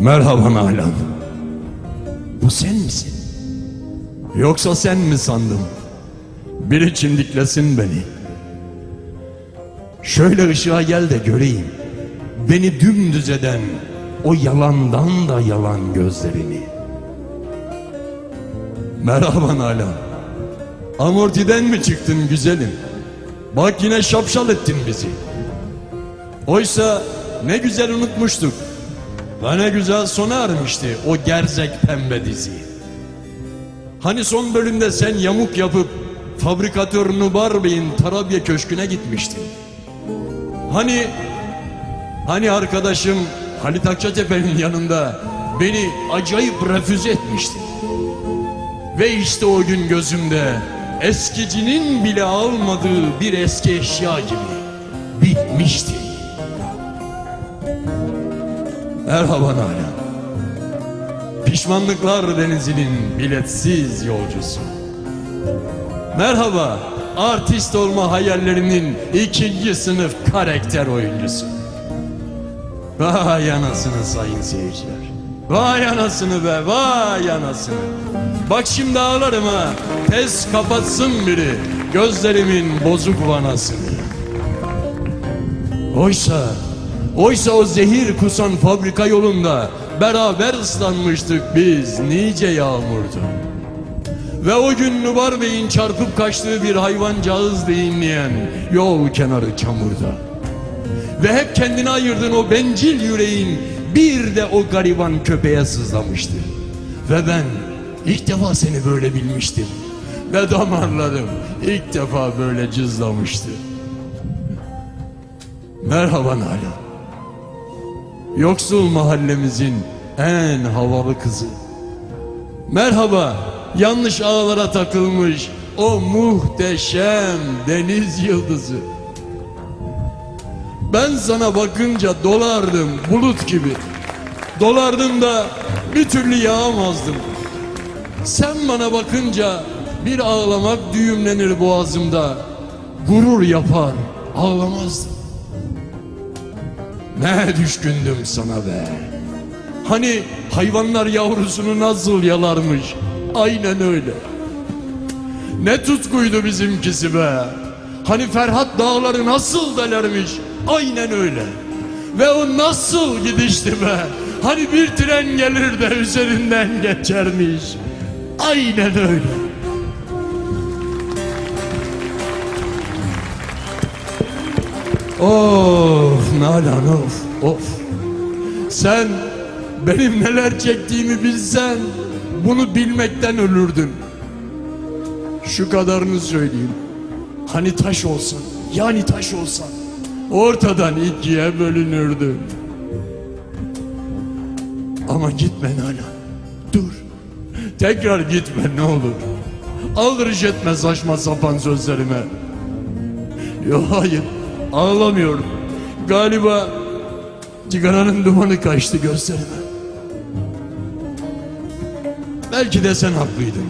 Merhaba Nalan. Bu sen misin? Yoksa sen mi sandım? Biri çimdiklesin beni. Şöyle ışığa gel de göreyim. Beni dümdüz eden o yalandan da yalan gözlerini. Merhaba Nalan. Amortiden mi çıktın güzelim? Bak yine şapşal ettin bizi. Oysa ne güzel unutmuştuk. Ve ne güzel sona ermişti o gerzek pembe dizi. Hani son bölümde sen yamuk yapıp fabrikatör Nubar Bey'in Tarabya Köşkü'ne gitmiştin. Hani hani arkadaşım Halit Akçatepe'nin yanında beni acayip refüze etmişti. Ve işte o gün gözümde eskicinin bile almadığı bir eski eşya gibi bitmişti. Merhaba Nalan. Pişmanlıklar denizinin biletsiz yolcusu. Merhaba artist olma hayallerinin ikinci sınıf karakter oyuncusu. Vay anasını sayın seyirciler. Vay anasını be vay anasını. Bak şimdi ağlarım ha. Tez kapatsın biri gözlerimin bozuk vanasını. Oysa, oysa o zehir kusan fabrika yolunda beraber ıslanmıştık biz nice yağmurdu. Ve o gün Nubar Bey'in çarpıp kaçtığı bir hayvancağız inleyen yol kenarı çamurda. Ve hep kendine ayırdığın o bencil yüreğin bir de o gariban köpeğe sızlamıştı. Ve ben ilk defa seni böyle bilmiştim. Ve damarlarım ilk defa böyle cızlamıştı. Merhaba Nalan. Yoksul mahallemizin en havalı kızı. Merhaba yanlış ağlara takılmış o muhteşem deniz yıldızı. Ben sana bakınca dolardım bulut gibi. Dolardım da bir türlü yağamazdım. Sen bana bakınca bir ağlamak düğümlenir boğazımda. Gurur yapar ağlamazdım. Ne düşkündüm sana be. Hani hayvanlar yavrusunu nasıl yalarmış. Aynen öyle. Ne tutkuydu bizimkisi be. Hani Ferhat dağları nasıl delermiş. Aynen öyle. Ve o nasıl gidişti be. Hani bir tren gelir de üzerinden geçermiş. Aynen öyle. Of Nalan of of. Sen benim neler çektiğimi bilsen bunu bilmekten ölürdün. Şu kadarını söyleyeyim. Hani taş olsan yani taş olsan ortadan ikiye bölünürdü. Ama gitme Nalan. Dur. Tekrar gitme ne olur. Aldırış etme saçma sapan sözlerime. Yok hayır ağlamıyorum. Galiba cigaranın dumanı kaçtı gözlerime. Belki de sen haklıydın.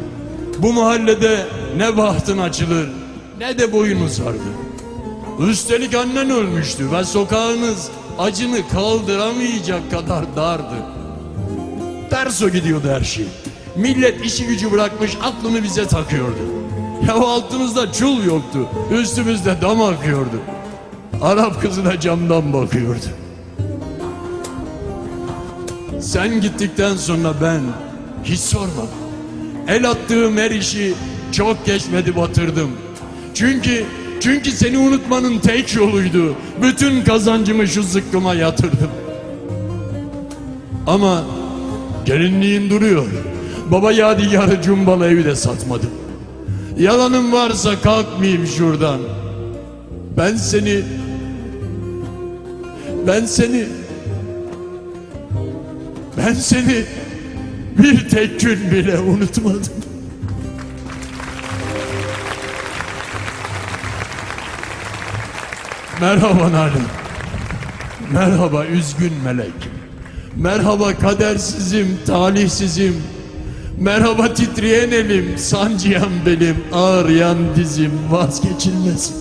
Bu mahallede ne bahtın açılır ne de boyun uzardı. Üstelik annen ölmüştü ve sokağınız acını kaldıramayacak kadar dardı. Ters o gidiyordu her şey. Millet işi gücü bırakmış aklını bize takıyordu. Ya altımızda çul yoktu. Üstümüzde dam akıyordu. Arap kızı da camdan bakıyordu. Sen gittikten sonra ben hiç sormadım. El attığım her işi çok geçmedi batırdım. Çünkü çünkü seni unutmanın tek yoluydu. Bütün kazancımı şu zıkkıma yatırdım. Ama gelinliğin duruyor. Baba yadigarı cumbalı evi de satmadım. Yalanım varsa kalkmayayım şuradan. Ben seni ben seni ben seni bir tek gün bile unutmadım. Merhaba Nalan. Merhaba üzgün melek. Merhaba kadersizim, talihsizim. Merhaba titreyen elim, sancıyan belim, ağrıyan dizim, vazgeçilmezim.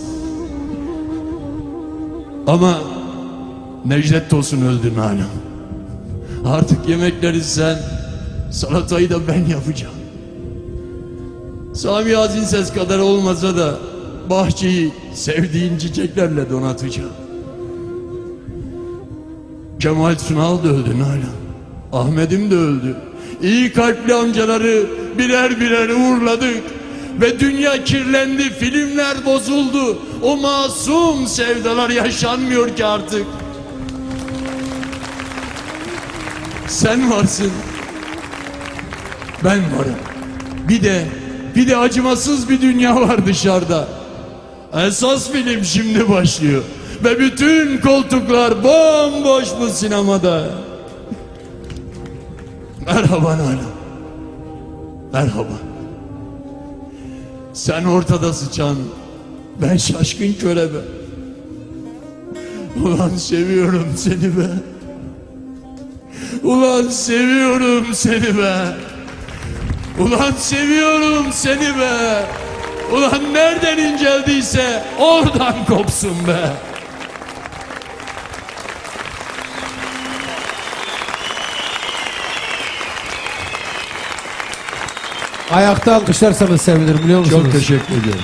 Ama Necdet Tosun öldü Nalan. Artık yemekleri sen, salatayı da ben yapacağım. Sami Azin ses kadar olmasa da bahçeyi sevdiğin çiçeklerle donatacağım. Kemal Sunal da öldü Nalan. Ahmet'im de öldü. İyi kalpli amcaları birer birer uğurladık. Ve dünya kirlendi, filmler bozuldu. O masum sevdalar yaşanmıyor ki artık. Sen varsın. Ben varım. Bir de bir de acımasız bir dünya var dışarıda. Esas film şimdi başlıyor. Ve bütün koltuklar bomboş bu sinemada. Merhaba Nalan. Merhaba. Sen ortada sıçan, ben şaşkın körebe. Ulan seviyorum seni be. Ulan seviyorum seni be. Ulan seviyorum seni be. Ulan nereden inceldiyse oradan kopsun be. Ayakta alkışlarsanız sevinirim biliyor musunuz? Çok teşekkür ediyorum.